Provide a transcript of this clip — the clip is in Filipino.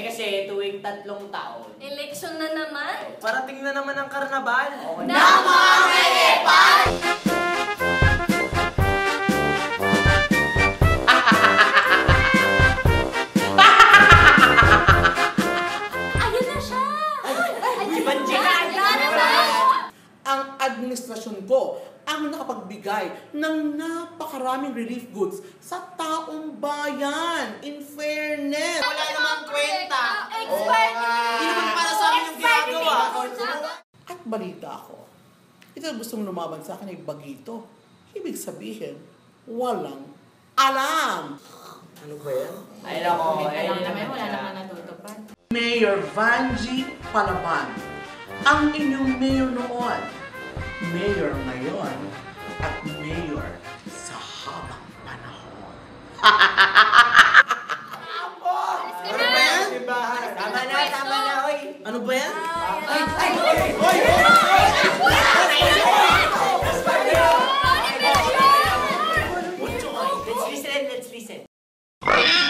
Eh kasi tuwing tatlong taon. Election na naman. Oh, parating na naman ang karnabal. Oh, na mga Melipan! Ayun na siya! Si ano Ang administrasyon ko ang nakapagbigay ng napakaraming relief goods sa taong bayan in fairness. At balita ko, ito ang gustong lumaban sa akin ay bagito. Ibig sabihin, walang alam. Ano ba yan? Ay. Wala Ay, naman, wala naman natutupad. Mayor Vanji Palaban, ang inyong mayor noon, mayor ngayon, at mayor sa habang panahon. Ano ba yan? Tama na, tama na, oy. Ano ba yan? Right.